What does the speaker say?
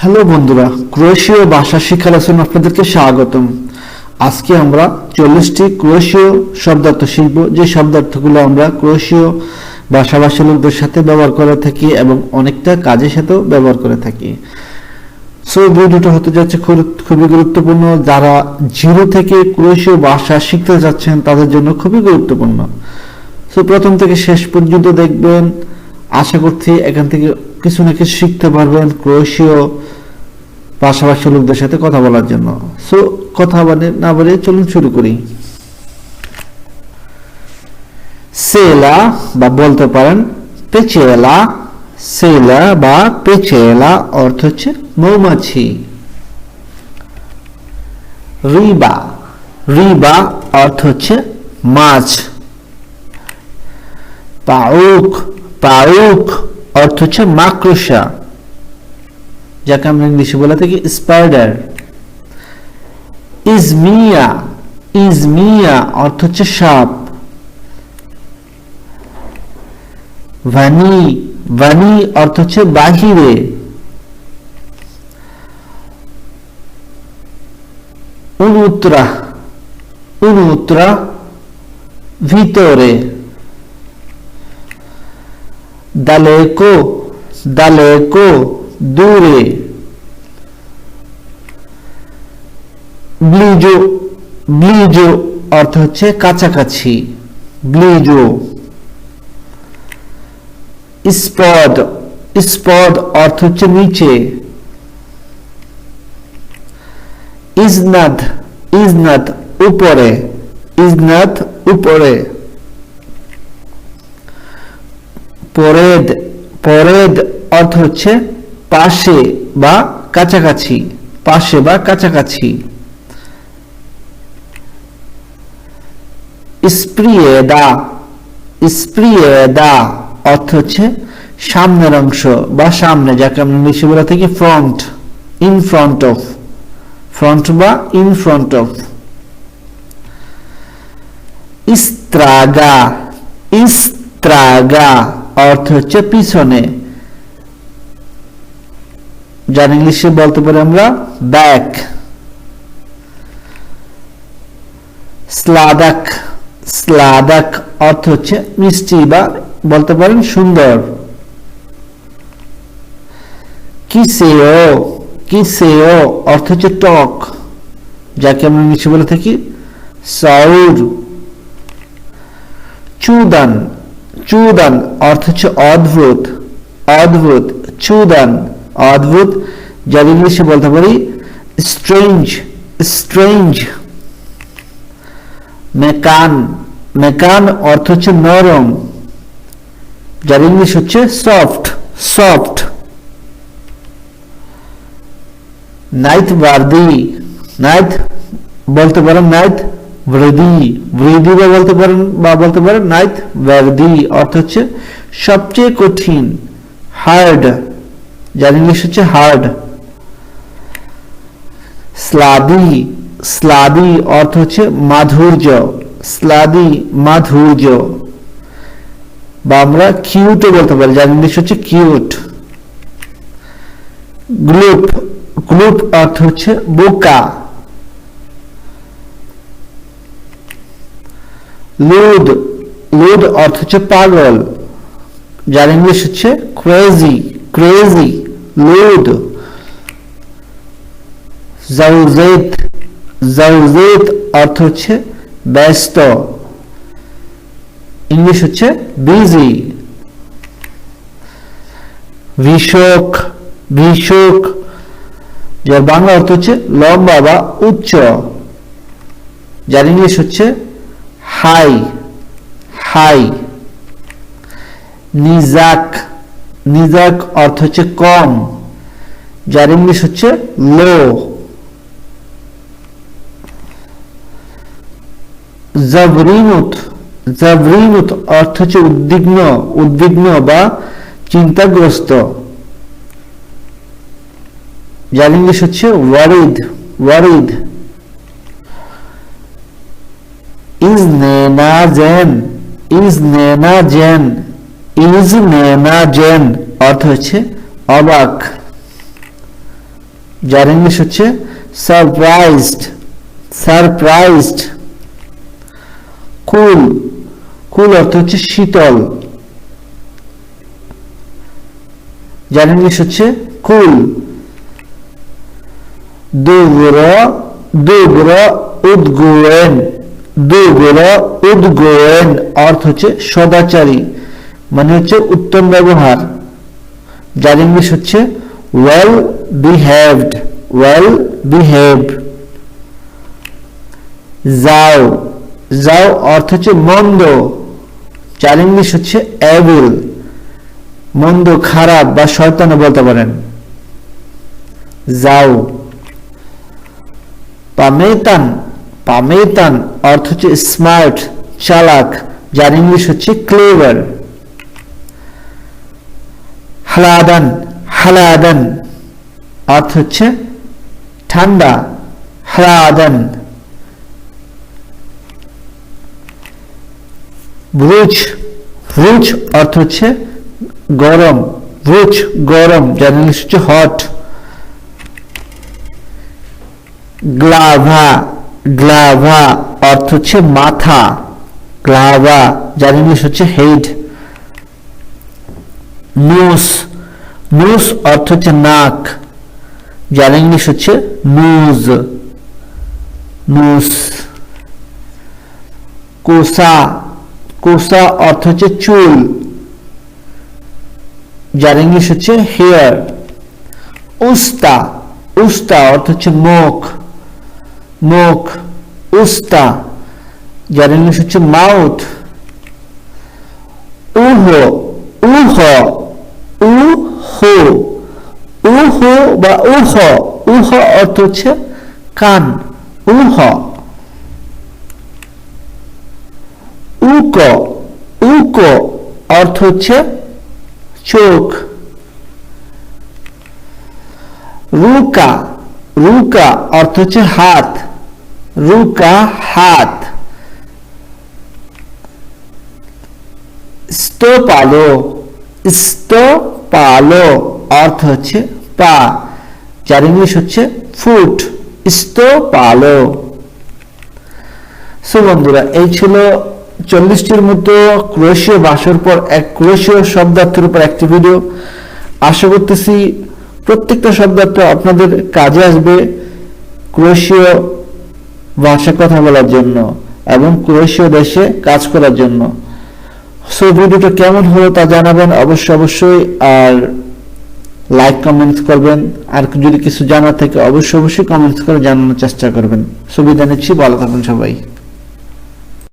Hello বন্ধুরা, ক্রোয়েশীয় ভাষা শিক্ষা লেসন আপনাদেরকে স্বাগতম। আজকে আমরা চল্লিশটি ক্রোয়েশীয় শব্দার্থ শিখব। যে শব্দার্থগুলো আমরা ক্রোয়েশীয় ভাষাভাষী লোকদের সাথে ব্যবহার করে থাকি এবং অনেকটা কাজের সাথেও ব্যবহার করে থাকি। সো ভিডিওটা হতে যাচ্ছে খুব- খুবই গুরুত্বপূর্ণ। যারা জিরো থেকে ক্রোয়েশীয় ভাষা শিখতে যাচ্ছেন, তাদের জন্য খুবই গুরুত্বপূর্ণ। সো প্রথম থেকে শেষ পর্যন্ত দেখবেন, আশা করছি এখান থেকে কিছু না কিছু শিখতে পারবেন ক্রোয়েশীয় ভাষাভাষী লোকদের সাথে কথা বলার জন্য। সো কথা বলে, না বলে চলুন শুরু করি। সেলা বা বলতে পারেন পেচেলা। সেলা বা পেচেলা অর্থ হচ্ছে মৌমাছি। রিবা। রিবা অর্থ হচ্ছে মাছ। পাউক। পাউক অর্থ হচ্ছে মাকড়সা। যাকে আমরা ইংলিশে বলে থাকি স্পাইডার ইজমিয়া ইজমিয়া অর্থ হচ্ছে সাপ। ভানি ভানি অর্থ হচ্ছে বাহিরে উনুত্রা উনুত্রা ভিতরে। দালেকো daleko দূরে। ব্লিজো ব্লিজো অর্থ হচ্ছে কাছাকাছি। ব্লিজো। স্পদ স্পদ অর্থ হচ্ছে নিচে। ইজনাদ ইজনাদ উপরে। ইজনাদ উপরে। পরেদ পরেদ অর্থ হচ্ছে পাশে বা কাছাকাছি, পাশে বা কাছাকাছি। স্প্রিয়েদা স্প্রিয়েদা অর্থ হচ্ছে সামনের অংশ বা সামনে, যাকে আমরা ইংলিশে বলে থাকি front in front of front বা ইন ফ্রন্ট অফ ইস্ত্রাগা ইস্ত্রাগা অর্থ হচ্ছে পিছনে। যার ইংলিশে বলতে পারি আমরা ব্যাক স্লাদাক স্লাদাক অর্থ হচ্ছে মিষ্টি বা বলতে পারেন সুন্দর। কিসেও কিসেও অর্থ হচ্ছে টক, যাকে আমরা ইংলিশে বলে থাকি সাউর চুদান চুদান অর্থ হচ্ছে অদ্ভুত অদ্ভুত, চুদান। অদ্ভুত, যার ইংলিশে বলতে পারি স্ট্রেঞ্জ স্ট্রেঞ্জ মেকান মেকান অর্থ হচ্ছে নরম, যার ইংলিশ হচ্ছে সফট সফট নাইথ বার্দি নাইথ বলতে পারেন নাইথ বৃদ্ধি বৃদ্ধি বা বলতে পারেন, বা বলতে পারেন নাইথ বৃদ্ধি অর্থ হচ্ছে সবচেয়ে কঠিন হার্ড যার ইংলিশ হচ্ছে হার্ড স্লাদি স্লাদি অর্থ হচ্ছে মাধুর্য, স্লাদি মাধুর্য। বা আমরা কিউটও বলতে পারি, যার ইংলিশ হচ্ছে কিউট গ্লুপ গ্লুপ অর্থ হচ্ছে বোকা। লুড লুড অর্থ হচ্ছে পাগল, যার ইংলিশ হচ্ছে ক্রেজি ক্রেজি লুড জাউজেত জাউজেত অর্থ হচ্ছে ব্যস্ত। ইংলিশ হচ্ছে বিজি। ভিষক ভিষক, যার বাংলা অর্থ হচ্ছে লম্বা বা উচ্চ। যার ইংলিশ হচ্ছে হাই হাই। নিজাক নিজাক অর্থ হচ্ছে কম, যার ইংলিশ হচ্ছে লো জাবরিনুত জাবরিনুত অর্থ হচ্ছে উদ্বিগ্ন উদ্বিগ্ন বা চিন্তাগ্রস্ত। যার ইংলিশ হচ্ছে ওয়ারিদ ওয়ারিদ ইজনেনাজেন ইজনেনাজেন ইজনেনাজেন অর্থ হচ্ছে অবাক। যার ইংলিশ হচ্ছে সারপ্রাইজড সারপ্রাইজড কুল কুল অর্থ হচ্ছে শীতল। যার ইংলিশ হচ্ছে কুল। দুগ্র দুগ্র উদ্গোয়েন দুগ্র উদ্গোয়েন। অর্থ হচ্ছে সদাচারী। মানে হচ্ছে উত্তম ব্যবহার, যার ইংলিশ হচ্ছে ওয়েল বিহেভড ওয়েল বিহেভ যাও যাও অর্থ হচ্ছে মন্দ, যার ইংলিশ হচ্ছে অ্যাভিল মন্দ, খারাপ বা শয়তানও বলতে পারেন। যাও, পামেতান পামেতান অর্থ হচ্ছে স্মার্ট চালাক, যার ইংলিশ হচ্ছে ক্লেভার হালাদান হালাদান। অর্থ হচ্ছে ঠান্ডা, হালাদান। ব্রুজ ব্রুজ অর্থ হচ্ছে গরম ব্রুজ গরম ইংলিশ হচ্ছে হট। গ্লাভা গ্লাভা অর্থ হচ্ছে মাথা। গ্লাভা, যার ইংলিশ হচ্ছে হেড নোস নোস অর্থ হচ্ছে নাক। যার ইংলিশ হচ্ছে নোজ নোস কোসা। কোসা অর্থ হচ্ছে চুল। যার ইংলিশ হচ্ছে হেয়ার উস্তা। উস্তা অর্থ হচ্ছে মুখ। মুখ। উস্তা। যার ইংলিশ হচ্ছে মাউথ উহ। উহ। উহ উহ বা উহ উহ অর্থ হচ্ছে কান। উহ উক উক অর্থ হচ্ছে চোখ। রুকা। রুকা অর্থ হচ্ছে হাত। রুকা হাত। স্তপালো স্তপালো অর্থ হচ্ছে পা। যার ইংলিশ হচ্ছে ফুট স্তপালো সো বন্ধুরা, এই ছিল চল্লিশটির মতো ক্রোয়েশীয় ভাষার পর এক ক্রোয়েশীয় শব্দার্থের উপর একটি ভিডিও আশা করতেছি প্রত্যেকটা শব্দার্থ আপনাদের কাজে আসবে ক্রোয়েশীয় ভাষা কথা বলার জন্য এবং ক্রোয়েশীয় দেশে কাজ করার জন্য। সো ভিডিওটা কেমন হলো তা জানাবেন অবশ্যই অবশ্যই, আর লাইক কমেন্টস করবেন, আর যদি কিছু জানার থাকে অবশ্যই অবশ্যই কমেন্টস করে জানানোর চেষ্টা করবেন। সুবিধা নিচ্ছি, ভালো থাকুন সবাই।